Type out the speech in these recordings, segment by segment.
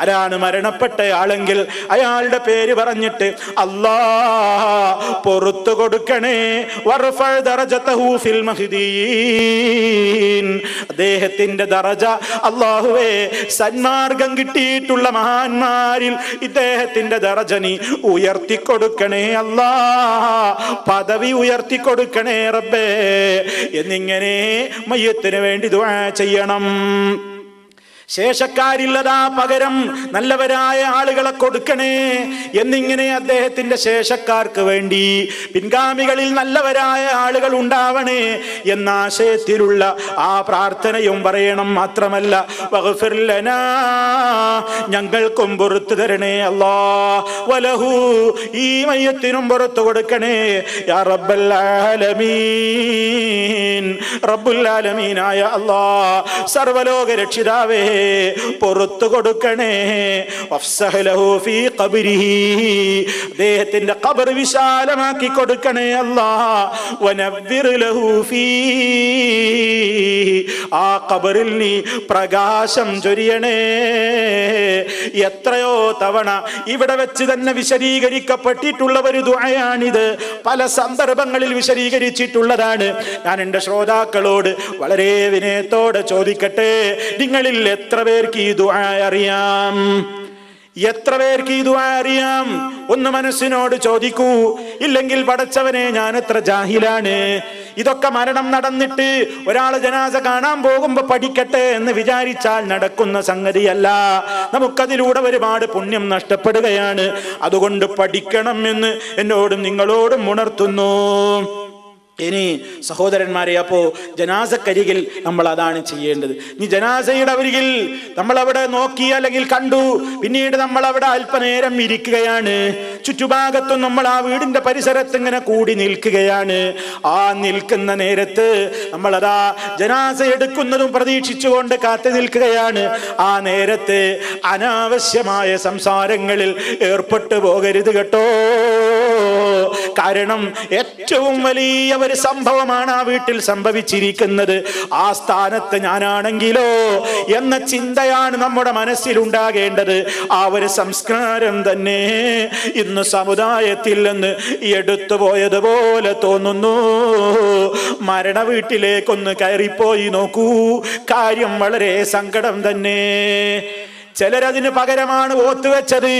ആരാണ് മരണപ്പെട്ട ആളെങ്കിൽ അയാളുടെ പേര് പറഞ്ഞിട്ട് അല്ലാ പൊറത്തു കൊടുക്കണേ. അദ്ദേഹത്തിന്റെ ദറജ അള്ളാഹുവേ സന്മാർഗം കിട്ടിയിട്ടുള്ള മഹാന്മാരിൽ ഇദ്ദേഹത്തിന്റെ ദറജ നീ ഉയർത്തിക്കൊടുക്കണേ അല്ലാ പദവി ഉയർത്തിക്കൊടുക്കണേ റബ്ബേ എന്നിങ്ങനെ മയ്യത്തിന് വേണ്ടി ദുആ ചെയ്യണം ശേഷക്കാരില്ലതാ പകരം നല്ലവരായ ആളുകളെ കൊടുക്കണേ എന്നിങ്ങനെ അദ്ദേഹത്തിന്റെ ശേഷക്കാർക്ക് വേണ്ടി പിൻഗാമികളിൽ നല്ലവരായ ആളുകൾ ഉണ്ടാവണേ എന്ന ആശയത്തിലുള്ള ആ പ്രാർത്ഥനയും പറയണം മാത്രമല്ല ഞങ്ങൾക്കും പുറത്തു തരണേ അല്ലാ വലഹു ഈ മയ്യത്തിനും പുറത്തു കൊടുക്കണേ യാ റബ്ബൽ ആലമീൻ. റബ്ബുൽ അള്ളാ സർവലോക രക്ഷിതാവേ പുറത്തു കൊടുക്കണേ. അദ്ദേഹത്തിന്റെ കബർ വിശാലമാക്കി കൊടുക്കണേ അല്ലാ ആ കബറിൽ നീ പ്രകാശം ചൊരിയണേ. എത്രയോ തവണ ഇവിടെ വെച്ച് തന്നെ വിശദീകരിക്കപ്പെട്ടിട്ടുള്ള ഒരു ദുഴയാണിത് പല സന്ദർഭങ്ങളിൽ വിശദീകരിച്ചിട്ടുള്ളതാണ്. ഞാൻ എന്റെ ശ്രോതാക്കളോട് വളരെ വിനയത്തോടെ ചോദിക്കട്ടെ. നിങ്ങളിൽ എത്ര പേർക്ക് ഈ ദുആ അറിയാം? എത്ര പേർക്ക് ഈ ദുആ അറിയാം? ഒന്ന് മനസ്സിനോട് ചോദിക്കൂ. ഇല്ലെങ്കിൽ പടച്ചവനെ ഞാൻ എത്ര ജാഹിലാണ്? ഇതൊക്കെ മരണം നടന്നിട്ട് ഒരാൾ ജനാസ കാണാൻ പോകുമ്പോൾ പഠിക്കട്ടെ എന്ന് വിചാരിച്ചാൽ നടക്കുന്ന സംഗതിയല്ല. നമുക്കതിലൂടെ ഒരുപാട് പുണ്യം നഷ്ടപ്പെടുകയാണ്. അതുകൊണ്ട് പഠിക്കണം എന്ന് എന്നോടും നിങ്ങളോടും ഉണർത്തുന്നു. ഇനി സഹോദരന്മാരെ അപ്പോ ജനാസക്കരികിൽ നമ്മൾ അതാണ് ചെയ്യേണ്ടത്. ഇനി ജനാസയുടെ അരികിൽ നമ്മൾ അവിടെ നോക്കി അല്ലെങ്കിൽ കണ്ടു. പിന്നീട് നമ്മൾ അവിടെ അല്പനേരം ഇരിക്കുകയാണ്. ചുറ്റുഭാഗത്തും നമ്മൾ ആ വീടിന്റെ പരിസരത്ത് ഇങ്ങനെ കൂടി നിൽക്കുകയാണ്. ആ നിൽക്കുന്ന നേരത്ത് നമ്മൾ അതാ ജനാസ എടുക്കുന്നതും പ്രതീക്ഷിച്ചുകൊണ്ട് കാത്തു നിൽക്കുകയാണ്. ആ നേരത്ത് അനാവശ്യമായ സംസാരങ്ങളിൽ ഏർപ്പെട്ടു പോകരുത് കേട്ടോ. കാരണം ഏറ്റവും വലിയ ഒരു സംഭവമാണ് ആ വീട്ടിൽ സംഭവിച്ചിരിക്കുന്നത്. ആ സ്ഥാനത്ത് ഞാനാണെങ്കിലോ എന്ന ചിന്തയാണ് നമ്മുടെ മനസ്സിലുണ്ടാകേണ്ടത്. ആ ഒരു സംസ്കാരം തന്നെ ഇന്ന് സമുദായത്തിൽ നിന്ന് എടുത്തു പോയതുപോലെ തോന്നുന്നു. മരണ വീട്ടിലേക്കൊന്ന് കയറിപ്പോയി നോക്കൂ. കാര്യം വളരെ സങ്കടം തന്നെ. ചിലരതിന് പകരമാണ് ഓത്ത് വെച്ചത്.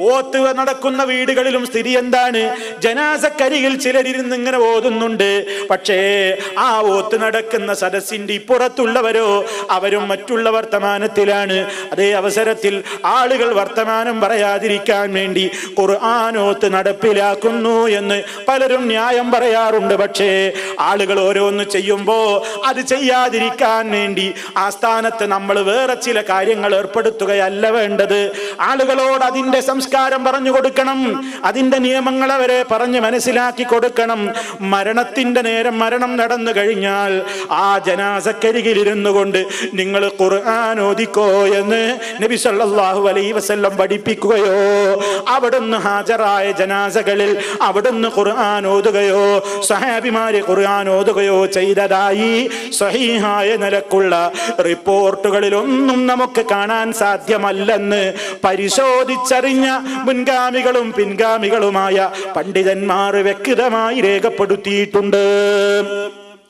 ഓത്ത് നടക്കുന്ന വീടുകളിലും സ്ഥിതി എന്താണ്? ജനാസക്കരിയിൽ ചിലരിരുന്ന് ഇങ്ങനെ ഓതുന്നുണ്ട്. പക്ഷേ ആ ഓത്ത് നടക്കുന്ന സദസ്സിന്റെ ഇപ്പുറത്തുള്ളവരോ അവരും മറ്റുള്ള വർത്തമാനത്തിലാണ്. അതേ അവസരത്തിൽ ആളുകൾ വർത്തമാനം പറയാതിരിക്കാൻ വേണ്ടി ഖുർആാനോത്ത് നടപ്പിലാക്കുന്നു എന്ന് പലരും ന്യായം പറയാറുണ്ട്. പക്ഷേ ആളുകൾ ഓരോന്ന് ചെയ്യുമ്പോ അത് ചെയ്യാതിരിക്കാൻ വേണ്ടി ആ സ്ഥാനത്ത് നമ്മൾ വേറെ ചില കാര്യങ്ങൾ ഏർപ്പെടുത്തുകയല്ല വേണ്ടത്. ആളുകളോട് അതിന്റെ സംസ്കാരം പറഞ്ഞു കൊടുക്കണം. അതിന്റെ നിയമങ്ങൾ അവരെ പറഞ്ഞ് മനസ്സിലാക്കി കൊടുക്കണം. മരണത്തിന്റെ നേരം മരണം നടന്നു കഴിഞ്ഞാൽ ആ ജനാസക്കരികിൽ ഇരുന്നു കൊണ്ട് നിങ്ങൾ ഖുർആൻ എന്ന് നബി സല്ലല്ലാഹു അലൈഹി വസല്ലം പഠിപ്പിക്കുകയോ അവിടുന്ന് ഹാജറായ ജനാസകളിൽ അവിടുന്ന് ഖുർആൻ ഓതുകയോ സഹാബിമാര് ഖുർആൻ ഓതുകയോ ചെയ്തതായി സഹീഹായ നിലക്കുള്ള റിപ്പോർട്ടുകളിലൊന്നും നമുക്ക് കാണാൻ സാധ്യമല്ലെന്ന് പരിശോധിച്ചറിഞ്ഞ മുൻഗാമികളും പിൻഗാമികളുമായ പണ്ഡിതന്മാർ വ്യക്തമായി രേഖപ്പെടുത്തിയിട്ടുണ്ട്.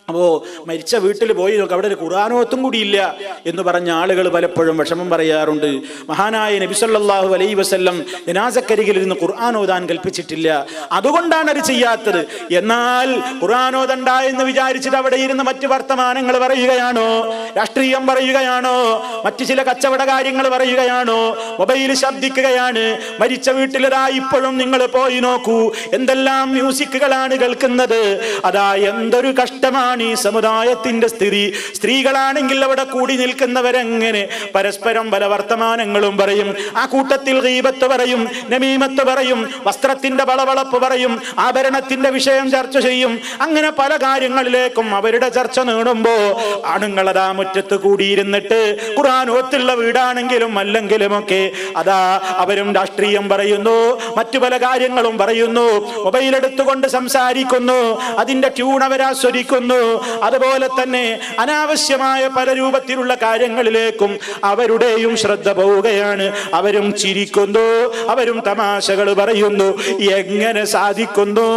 അപ്പോ മരിച്ച വീട്ടിൽ പോയി നോക്ക് അവിടെ ഒരു ഖുറാനോത്തും കൂടിയില്ല എന്ന് പറഞ്ഞ ആളുകൾ പലപ്പോഴും വിഷമം പറയാറുണ്ട്. മഹാനായ നബിസല്ലാഹു അലൈ വസ്ല്ലം ജനാസക്കരികിൽ ഇരുന്ന് ഖുർആൻ ഓതാൻ കൽപ്പിച്ചിട്ടില്ല. അതുകൊണ്ടാണ് അത് ചെയ്യാത്തത്. എന്നാൽ ഖുർആൻ എന്ന് വിചാരിച്ചിട്ട് അവിടെ ഇരുന്ന് മറ്റു വർത്തമാനങ്ങൾ പറയുകയാണോ? രാഷ്ട്രീയം പറയുകയാണോ? മറ്റു ചില കച്ചവട കാര്യങ്ങൾ പറയുകയാണോ? മൊബൈൽ ശബ്ദിക്കുകയാണ്. മരിച്ച വീട്ടിലതാ ഇപ്പോഴും നിങ്ങൾ പോയി നോക്കൂ. എന്തെല്ലാം മ്യൂസിക്കുകളാണ് കേൾക്കുന്നത്? അതാ എന്തൊരു കഷ്ടമാണ്. ഈ സമുദായത്തിന്റെ സ്ഥിതി. സ്ത്രീകളാണെങ്കിൽ അവിടെ കൂടി നിൽക്കുന്നവരെങ്ങനെ? പരസ്പരം പല വർത്തമാനങ്ങളും പറയും. ആ കൂട്ടത്തിൽ ദീപത്ത് പറയും നമീമത്ത് പറയും വസ്ത്രത്തിന്റെ വളവളപ്പ് പറയും ആഭരണത്തിന്റെ വിഷയം ചർച്ച ചെയ്യും. അങ്ങനെ പല കാര്യങ്ങളിലേക്കും അവരുടെ ചർച്ച ആണുങ്ങൾ ആണുങ്ങളതാ മുറ്റത്ത് കൂടിയിരുന്നിട്ട് ഖുർആൻ ഓത്തുള്ള വീടാണെങ്കിലും അല്ലെങ്കിലും ഒക്കെ അതാ അവരും രാഷ്ട്രീയം പറയുന്നു മറ്റു പല കാര്യങ്ങളും പറയുന്നു മൊബൈൽ എടുത്തുകൊണ്ട് സംസാരിക്കുന്നു അതിന്റെ ട്യൂൺ അവരാസ്വദിക്കുന്നു അതുപോലെ തന്നെ അനാവശ്യമായ പല രൂപത്തിലുള്ള കാര്യങ്ങളിലേക്കും അവരുടെയും ശ്രദ്ധ പോവുകയാണ്. അവരും ചിരിക്കുന്നു അവരും തമാശകൾ പറയുന്നു. എങ്ങനെ സാധിക്കുന്നു?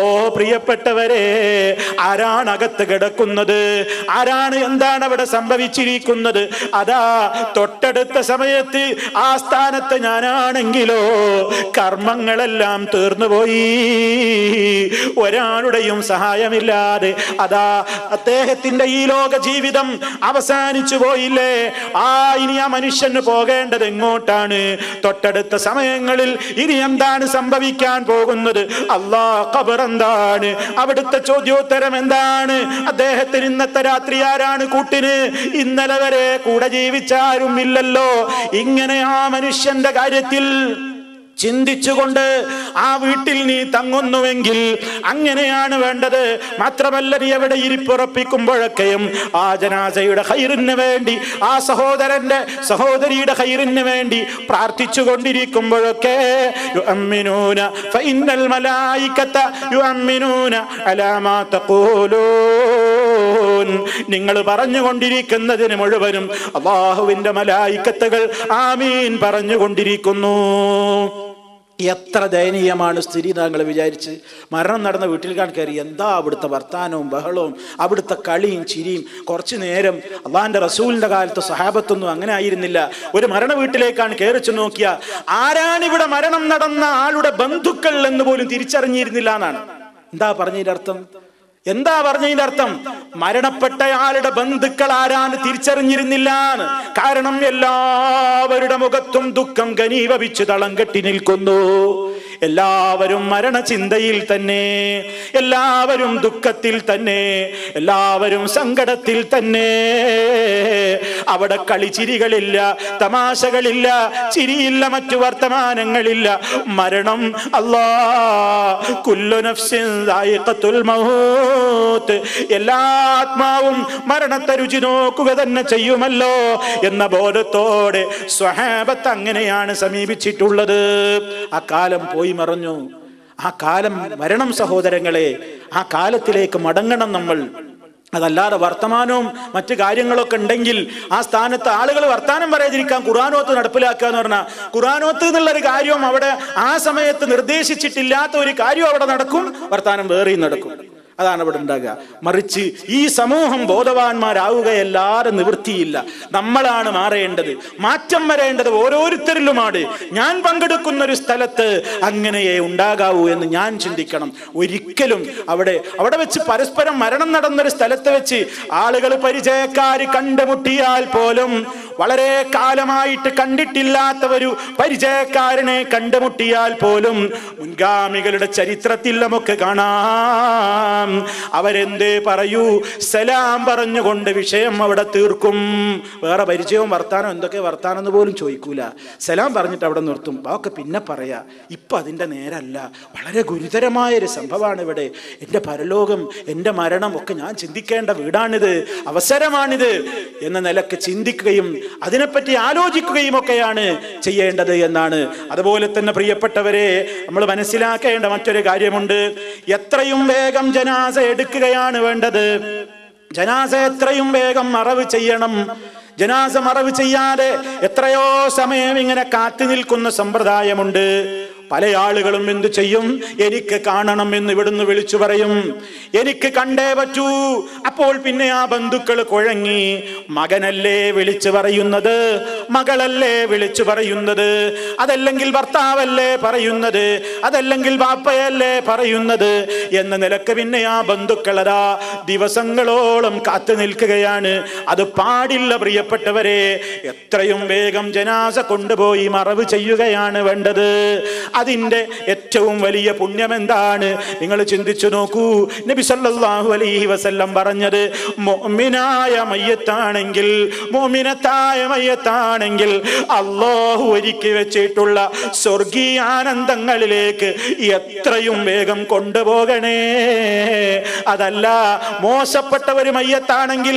ഓ പ്രിയപ്പെട്ടവരെ ആരാണ് അകത്ത് കിടക്കുന്നത്? ആരാണ് എന്താണ് അവിടെ സംഭവിച്ചിരിക്കുന്നത്? അതാ തൊട്ടടുത്ത സമയത്ത് ആ സ്ഥാനത്ത് ഞാനാണെങ്കിലോ കർമ്മങ്ങളെല്ലാം തീർന്നുപോയി. ഒരാളുടെയും സഹായമില്ലാതെ അതാ അദ്ദേഹത്തിന്റെ ഈ ലോക ജീവിതം അവസാനിച്ചു പോയില്ലേ? ആ ഇനി ആ മനുഷ്യന് പോകേണ്ടത് എങ്ങോട്ടാണ്? തൊട്ടടുത്ത സമയങ്ങളിൽ ഇനി എന്താണ് സംഭവിക്കാൻ പോകുന്നത്? അള്ളാ ഖബർ എന്താണ് അവിടുത്തെ ചോദ്യോത്തരം എന്താണ്? അദ്ദേഹത്തിന് ഇന്നത്തെ രാത്രി ആരാണ് കൂട്ടിന്? ഇന്നലെ വരെ കൂടെ ജീവിച്ചാരും ഇല്ലല്ലോ ഇങ്ങനെ ആ മനുഷ്യന്റെ കാര്യത്തിൽ ചിന്തിച്ചുകൊണ്ട് ആ വീട്ടിൽ നീ തങ്ങുന്നുവെങ്കിൽ അങ്ങനെയാണ് വേണ്ടത്. മാത്രമല്ല നീ അവിടെ ഇരിപ്പുറപ്പിക്കുമ്പോഴൊക്കെയും ആ ജനാസയുടെ ഹൈറിന് വേണ്ടി ആ സഹോദരന്റെ സഹോദരിയുടെ ഹൈറിന് വേണ്ടി പ്രാർത്ഥിച്ചു കൊണ്ടിരിക്കുമ്പോഴൊക്കെ യുഅമ്മിനൂന ഫഇന്നൽ മലായികത യുഅമ്മിനൂന അലാ മാ തഖൂലൂൻ. നിങ്ങൾ പറഞ്ഞുകൊണ്ടിരിക്കുന്നതിന് മുഴുവനും അള്ളാഹുവിന്റെ മലായിക്കത്തുകൾ ആമീൻ പറഞ്ഞുകൊണ്ടിരിക്കുന്നു. എത്ര ദയനീയമാണ് സ്ഥിതി താങ്കൾ വിചാരിച്ച് മരണം നടന്ന വീട്ടിൽ കയറി. എന്താ അവിടുത്തെ വർത്താനവും ബഹളവും അവിടുത്തെ കളിയും ചിരിയും? കുറച്ചു നേരം അള്ളാഹിന്റെ റസൂലിന്റെ കാലത്ത് സഹാബത്തൊന്നും അങ്ങനെ ആയിരുന്നില്ല. ഒരു മരണ വീട്ടിലേക്കാണ് കയറിച്ചു നോക്കിയ. ആരാണിവിടെ മരണം നടന്ന ആളുടെ ബന്ധുക്കൾ എന്ന് പോലും തിരിച്ചറിഞ്ഞിരുന്നില്ല എന്നാണ്. എന്താ പറഞ്ഞതിന്റെ അർത്ഥം? എന്താ പറഞ്ഞതിന്റെ അർത്ഥം? മരണപ്പെട്ടയാളുടെ ബന്ധുക്കൾ ആരാണ് തിരിച്ചറിഞ്ഞിരുന്നില്ല. കാരണം എല്ലാവരുടെ മുഖത്തും ദുഃഖം ഘനീഭവിച്ച് തളം കെട്ടി നിൽക്കുന്നു എല്ലാവരും മരണചിന്തയിൽ തന്നെ എല്ലാവരും ദുഃഖത്തിൽ തന്നെ എല്ലാവരും സങ്കടത്തിൽ തന്നെ. അവിടെ കളിച്ചിരികളില്ല തമാശകളില്ല ചിരിയില്ല മറ്റു വർത്തമാനങ്ങളില്ല. മരണം അല്ലാ എല്ലാ ആത്മാവും മരണത്തെ രുചി നോക്കുക തന്നെ ചെയ്യുമല്ലോ എന്ന ബോധത്തോടെ സ്വഹാബത്ത് അങ്ങനെയാണ് സമീപിച്ചിട്ടുള്ളത്. ആ കാലം പോയി മറഞ്ഞു. ആ കാലം മരണം സഹോദരങ്ങളെ ആ കാലത്തിലേക്ക് മടങ്ങണം നമ്മൾ. അതല്ലാതെ വർത്തമാനവും മറ്റു കാര്യങ്ങളൊക്കെ ഉണ്ടെങ്കിൽ ആ സ്ഥാനത്ത് ആളുകൾ വർത്താനം പറയാതിരിക്കാൻ ഖുറാനോത്ത് നടപ്പിലാക്കുക എന്ന് പറഞ്ഞാൽ ഖുറാനോത്ത് എന്നുള്ളൊരു കാര്യവും അവിടെ ആ സമയത്ത് നിർദ്ദേശിച്ചിട്ടില്ലാത്ത ഒരു കാര്യം അവിടെ നടക്കും വർത്താനം വേറെയും നടക്കും. അതാണ് ഇവിടെ ഉണ്ടാകുക. മറിച്ച് ഈ സമൂഹം ബോധവാന്മാരാവുകയല്ലാതെ നിവൃത്തിയില്ല. നമ്മളാണ് മാറേണ്ടത്. മാറ്റം വരേണ്ടത് ഓരോരുത്തരിലുമാണ്. ഞാൻ പങ്കെടുക്കുന്ന ഒരു സ്ഥലത്ത് അങ്ങനെയേ ഉണ്ടാകാവൂ എന്ന് ഞാൻ ചിന്തിക്കണം. ഒരിക്കലും അവിടെ അവിടെ വെച്ച് പരസ്പരം മരണം നടന്നൊരു സ്ഥലത്ത് വെച്ച് ആളുകൾ പരിചയക്കാർ കണ്ടുമുട്ടിയാൽ പോലും വളരെ കാലമായിട്ട് കണ്ടിട്ടില്ലാത്ത ഒരു പരിചയക്കാരനെ കണ്ടുമുട്ടിയാൽ പോലും മുൻഗാമികളുടെ ചരിത്രത്തിൽ നമുക്ക് കാണാം. അവരെന്തേ പറയൂ? സലാം പറഞ്ഞുകൊണ്ട് വിഷയം അവിടെ തീർക്കും. വേറെ പരിചയവും വർത്താനം എന്തൊക്കെ വർത്താനം എന്ന് പോലും ചോദിക്കൂല. സലാം പറഞ്ഞിട്ട് അവിടെ നിർത്തും. അതൊക്കെ പിന്നെ പറയാ. ഇപ്പൊ അതിന്റെ നേരല്ല. വളരെ ഗുരുതരമായ ഒരു സംഭവമാണ് ഇവിടെ എന്റെ പരലോകം എന്റെ മരണം ഒക്കെ ഞാൻ ചിന്തിക്കേണ്ട വീടാണിത്. അവസരമാണിത്. എന്ന നിലയ്ക്ക് ചിന്തിക്കുകയും അതിനെപ്പറ്റി ആലോചിക്കുകയും ഒക്കെയാണ് ചെയ്യേണ്ടത് എന്നാണ്. അതുപോലെ തന്നെ പ്രിയപ്പെട്ടവരെ നമ്മൾ മനസ്സിലാക്കേണ്ട മറ്റൊരു കാര്യമുണ്ട്. എത്രയും വേഗം ജനാസ എടുക്കുകയാണ് വേണ്ടത്. ജനാസ എത്രയും വേഗം മറവ് ചെയ്യണം. ജനാസ മറവ് ചെയ്യാതെ എത്രയോ സമയം ഇങ്ങനെ കാത്തു നിൽക്കുന്ന സമ്പ്രദായമുണ്ട്. പല ആളുകളും എന്തു ചെയ്യും? എനിക്ക് കാണണം എന്ന് ഇവിടുന്ന് വിളിച്ചു പറയും. എനിക്ക് കണ്ടേ പറ്റൂ. അപ്പോൾ പിന്നെ ആ ബന്ധുക്കൾ കുഴങ്ങി മകനല്ലേ വിളിച്ചു പറയുന്നത്? മകളല്ലേ വിളിച്ചു പറയുന്നത്? അതല്ലെങ്കിൽ ഭർത്താവല്ലേ പറയുന്നത്? അതല്ലെങ്കിൽ ബാപ്പയല്ലേ പറയുന്നത്? എന്ന നിലയ്ക്ക് പിന്നെ ആ ബന്ധുക്കളതാ ദിവസങ്ങളോളം കാത്തു നിൽക്കുകയാണ്. അത് പാടില്ല പ്രിയപ്പെട്ടവരെ. എത്രയും വേഗം ജനാസ കൊണ്ടുപോയി മറവ് ചെയ്യുകയാണ് വേണ്ടത്. അതിന്റെ ഏറ്റവും വലിയ പുണ്യം എന്താണ് നിങ്ങൾ ചിന്തിച്ചു നോക്കൂ. നബി സല്ലല്ലാഹു അലൈഹി വസല്ലം പറഞ്ഞത് മുഅ്മിനായ മയ്യത്താണെങ്കിൽ മോമിനത്തായ മയ്യത്താണെങ്കിൽ അള്ളാഹു ഒരുക്കി വെച്ചിട്ടുള്ള സ്വർഗീയ ആനന്ദങ്ങളിലേക്ക് എത്രയും വേഗം കൊണ്ടുപോകണേ. അതല്ല മോശപ്പെട്ട ഒരു മയ്യത്താണെങ്കിൽ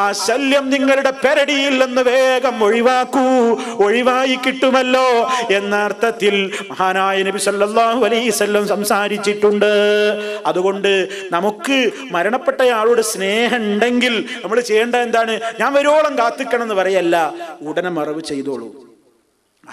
ആ ശല്യം നിങ്ങളുടെ പെരടിയിൽ നിന്ന് വേഗം ഒഴിവാക്കൂ. ഒഴിവാ സുഖമായി കിട്ടുമല്ലോ എന്ന അർത്ഥത്തിൽ മഹാനായ നബി സല്ലല്ലാഹു അലൈഹി സംസാരിച്ചിട്ടുണ്ട്. അതുകൊണ്ട് നമുക്ക് മരണപ്പെട്ടയാളോട് സ്നേഹം ഉണ്ടെങ്കിൽ നമ്മൾ ചെയ്യേണ്ട എന്താണ്? ഞാൻ വരോളം കാത്തിക്കണം എന്ന് പറയല്ല. ഉടനെ മറവ് ചെയ്തോളൂ.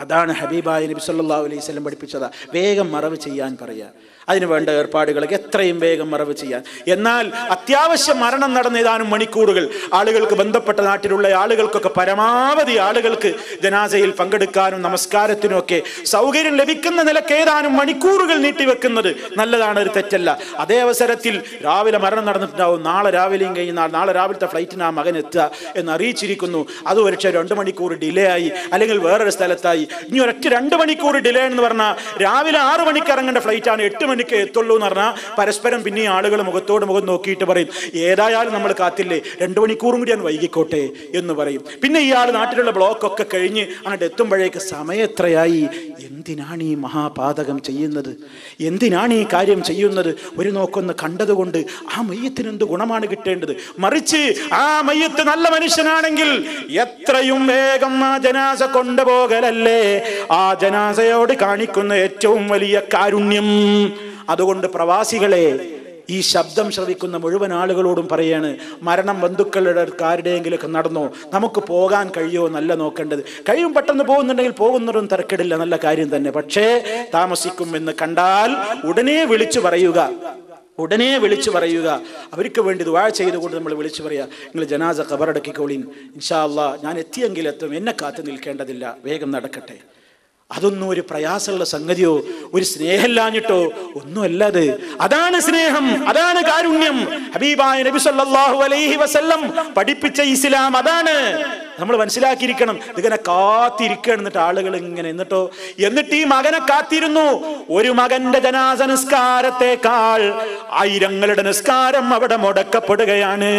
അതാണ് ഹബീബായ നബി സല്ലല്ലാഹു അലൈഹി വസല്ലം പഠിപ്പിച്ചത്. വേഗം മറവ് ചെയ്യാൻ പറയുക അതിന് വേണ്ട ഏർപ്പാടുകളൊക്കെ എത്രയും വേഗം മറവ് ചെയ്യാൻ. എന്നാൽ അത്യാവശ്യം മരണം നടന്ന ഏതാനും മണിക്കൂറുകൾ ആളുകൾക്ക് ബന്ധപ്പെട്ട നാട്ടിലുള്ള ആളുകൾക്കൊക്കെ പരമാവധി ആളുകൾക്ക് ജനാസയിൽ പങ്കെടുക്കാനും നമസ്കാരത്തിനും ഒക്കെ സൗകര്യം ലഭിക്കുന്ന നിലയ്ക്ക് ഏതാനും മണിക്കൂറുകൾ നീട്ടിവെക്കുന്നത് നല്ലതാണ് ഒരു തെറ്റല്ല. അതേ അവസരത്തിൽ രാവിലെ മരണം നടന്നിട്ടുണ്ടാവും. നാളെ രാവിലെയും കഴിഞ്ഞാൽ നാളെ രാവിലത്തെ ഫ്ലൈറ്റിന് ആ മകൻ എത്തുക എന്ന് അറിയിച്ചിരിക്കുന്നു. അത് ഒരുപക്ഷെ രണ്ട് മണിക്കൂർ ഡിലേ ആയി അല്ലെങ്കിൽ വേറൊരു സ്ഥലത്തായി. ഇനി ഒരൊറ്റ രണ്ട് മണിക്കൂർ ഡിലേ എന്ന് പറഞ്ഞാൽ രാവിലെ ആറ് മണിക്ക് ഇറങ്ങേണ്ട ഫ്ലൈറ്റാണ് എട്ട് മണിക്ക് എത്തുള്ളൂ എന്ന് പറഞ്ഞാൽ പരസ്പരം പിന്നെ ആളുകൾ മുഖത്തോട് മുഖം നോക്കിയിട്ട് പറയും ഏതായാലും നമ്മൾ കാത്തില്ലേ? രണ്ട് മണിക്കൂറും കൂടി ഞാൻ വൈകിക്കോട്ടെ? എന്ന് പറയും. പിന്നെ ഇയാൾ നാട്ടിലുള്ള ബ്ലോക്ക് ഒക്കെ കഴിഞ്ഞ് അങ്ങോട്ട് എത്തുമ്പോഴേക്ക് സമയം എത്രയായി? എന്തിനാണ് ഈ മഹാപാതകം ചെയ്യുന്നത്? എന്തിനാണ് ഈ കാര്യം ചെയ്യുന്നത്? ഒരു നോക്കൊന്ന് കണ്ടതുകൊണ്ട് ആ മയ്യത്തിന് എന്ത് ഗുണമാണ് കിട്ടേണ്ടത്? മറിച്ച് ആ മയ്യത്ത് നല്ല മനുഷ്യനാണെങ്കിൽ എത്രയും വേഗം ആ ജനാസ കൊണ്ടുപോകലല്ലേ? ആ ജനാസയോട് കാണിക്കുന്ന ഏറ്റവും വലിയ കാരുണ്യം. അതുകൊണ്ട് പ്രവാസികളെ ഈ ശബ്ദം ശ്രവിക്കുന്ന മുഴുവൻ ആളുകളോടും പറയാണ് മരണം ബന്ധുക്കളുടെ ആരുടെയെങ്കിലൊക്കെ നടന്നോ? നമുക്ക് പോകാൻ കഴിയുമോ? നല്ല നോക്കേണ്ടത്. കഴിയും പെട്ടെന്ന് പോകുന്നുണ്ടെങ്കിൽ പോകുന്നതും തിരക്കിടില്ല. നല്ല കാര്യം തന്നെ. പക്ഷേ താമസിക്കുമെന്ന് കണ്ടാൽ ഉടനെ വിളിച്ചു പറയുക. ഉടനെ വിളിച്ചു പറയുക. അവർക്ക് വേണ്ടി ദുആ ചെയ്തുകൊണ്ട് നമ്മൾ വിളിച്ചു പറയുക നിങ്ങൾ ജനാസ കബറടക്കിക്കോളീൻ ഇൻഷാ ഞാൻ എത്തിയെങ്കിലെത്തും. എന്നെ കാത്തു നിൽക്കേണ്ടതില്ല. വേഗം നടക്കട്ടെ. അതൊന്നും ഒരു പ്രയാസമുള്ള സംഗതിയോ ഒരു സ്നേഹമില്ലാഞ്ഞിട്ടോ ഒന്നുമല്ല അത്. അതാണ് സ്നേഹം അതാണ് കാരുണ്യം. ഹബീബായ നബി സല്ലല്ലാഹു അലൈഹി വസല്ലം പഠിപ്പിച്ച ഇസ്ലാം അതാണ്. നമ്മൾ മനസ്സിലാക്കിയിരിക്കണം. ഇതിങ്ങനെ കാത്തിരിക്കണം എന്നിട്ട് ആളുകൾ ഇങ്ങനെ എന്നിട്ടോ എന്നിട്ട് ഈ മകനെ കാത്തിരുന്നു. ഒരു മകന്റെ ജനാസ നിസ്കാരത്തെക്കാൾ ആയിരങ്ങളുടെ നിസ്കാരം അവിടെ മുടക്കപ്പെടുകയാണ്.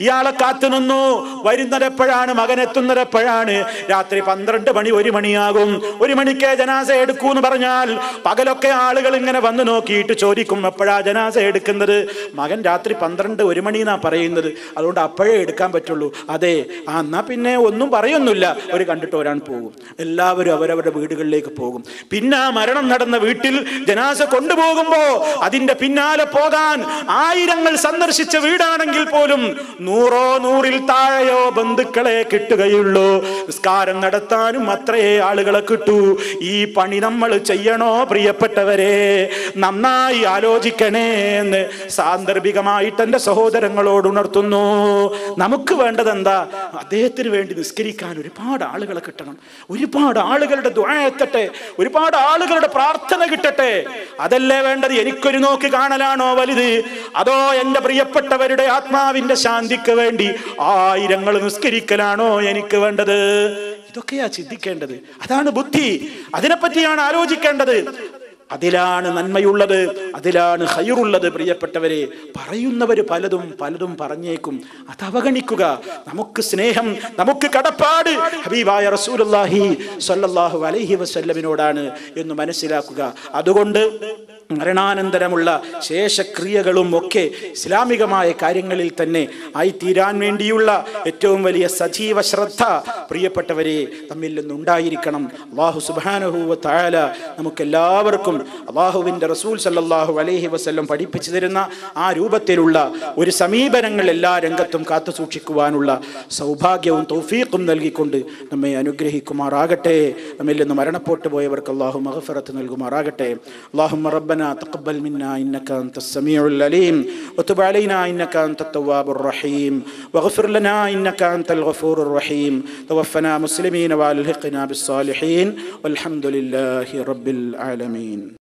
ഇയാളെ കാത്തു നിന്നു. വരുന്നതെപ്പോഴാണ്? മകൻ എത്തുന്നതെപ്പോഴാണ്? രാത്രി പന്ത്രണ്ട് മണി ഒരു മണിയാകും. ഒരു മണിക്ക് ജനാസ എടുക്കൂ എന്ന് പറഞ്ഞാൽ പകലൊക്കെ ആളുകൾ ഇങ്ങനെ വന്നു നോക്കിയിട്ട് ചോദിക്കും എപ്പോഴാ ജനാസ എടുക്കുന്നത്? മകൻ രാത്രി പന്ത്രണ്ട് ഒരു മണി എന്നാ പറയുന്നത്. അതുകൊണ്ട് അപ്പോഴേ എടുക്കാൻ പറ്റുള്ളൂ. അതെ ആ എന്നാ പിന്നെ ഒന്നും പറയൊന്നുമില്ല. അവർ കണ്ടിട്ട് ഒരാൾ പോകും. എല്ലാവരും അവരവരുടെ വീടുകളിലേക്ക് പോകും. പിന്നെ ആ മരണം നടന്ന വീട്ടിൽ ജനാസ കൊണ്ടുപോകുമ്പോ അതിന്റെ പിന്നാലെ പോകാൻ ആയിരങ്ങൾ സന്ദർശിച്ച വീടാണെങ്കിൽ പോലും നൂറോ നൂറിൽ താഴെയോ ബന്ധുക്കളെ കിട്ടുകയുള്ളൂ. നിസ്കാരം നടത്താനും അത്രയേ ആളുകളെ കിട്ടൂ. ഈ പണി നമ്മൾ ചെയ്യണോ പ്രിയപ്പെട്ടവരെ? നന്നായി ആലോചിക്കണേ എന്ന് സാന്ദർഭികമായിട്ട് എന്റെ സഹോദരങ്ങളോട് ഉണർത്തുന്നു. നമുക്ക് വേണ്ടത് എന്താ? അദ്ദേഹത്തിന് വേണ്ടി നിസ്കരിക്കാൻ ഒരുപാട് ആളുകളെ കിട്ടണം. ഒരുപാട് ആളുകളുടെ ദുആ എത്തട്ടെ. ഒരുപാട് ആളുകളുടെ പ്രാർത്ഥന കിട്ടട്ടെ. അതല്ലേ വേണ്ടത്? എനിക്കൊരു നോക്ക് കാണലാണോ വലുത്? അതോ എന്റെ പ്രിയപ്പെട്ടവരുടെ ആത്മാവിന്റെ ശാന്തിക്ക് വേണ്ടി ആയിരങ്ങൾ നിസ്കരിക്കലാണോ എനിക്ക് വേണ്ടത്? ഇതൊക്കെയാ ചിന്തിക്കേണ്ടത്. അതാണ് ബുദ്ധി. അതിനെപ്പറ്റിയാണ് ആലോചിക്കേണ്ടത്. അതിലാണ് നന്മയുള്ളത് അതിലാണ് ഹൈറുള്ളത് പ്രിയപ്പെട്ടവരെ. പറയുന്നവർ പലതും പലതും പറഞ്ഞേക്കും. അത് അവഗണിക്കുക. നമുക്ക് സ്നേഹം നമുക്ക് കടപ്പാട് ഹബീബായ റസൂലുള്ളാഹി സ്വല്ലല്ലാഹു അലൈഹി വസല്ലമിനോടാണ് എന്ന് മനസ്സിലാക്കുക. അതുകൊണ്ട് മരണാനന്തരമുള്ള ശേഷക്രിയകളും ഒക്കെ ഇസ്ലാമികമായ കാര്യങ്ങളിൽ തന്നെ ആയി തീരാൻ വേണ്ടിയുള്ള ഏറ്റവും വലിയ സജീവ ശ്രദ്ധ പ്രിയപ്പെട്ടവരെ തമ്മിൽ നിന്നുണ്ടായിരിക്കണം അള്ളാഹു സുബാനുഹൂവ തായാല നമുക്കെല്ലാവർക്കും അള്ളാഹുവിന്റെ റസൂൽ സല്ലാഹു അലഹി വസ്ല്ലം പഠിപ്പിച്ചു തരുന്ന ആ രൂപത്തിലുള്ള ഒരു സമീപനങ്ങൾ എല്ലാ രംഗത്തും കാത്തു സൂക്ഷിക്കുവാനുള്ള സൗഭാഗ്യവും തൗഫീഖും നൽകിക്കൊണ്ട് നമ്മെ അനുഗ്രഹിക്കുമാറാകട്ടെ. നമ്മിൽ നിന്ന് മരണപ്പെട്ടു പോയവർക്ക് അള്ളാഹു മഹഫറത്ത് നൽകുമാറാകട്ടെ. അള്ളാഹു ربنا تقبل منا إنك أنت السميع العليم. وتب علينا إنك أنت التواب الرحيم. واغفر لنا إنك أنت الغفور الرحيم. توفنا مسلمين وألحقنا بالصالحين. والحمد لله رب العالمين.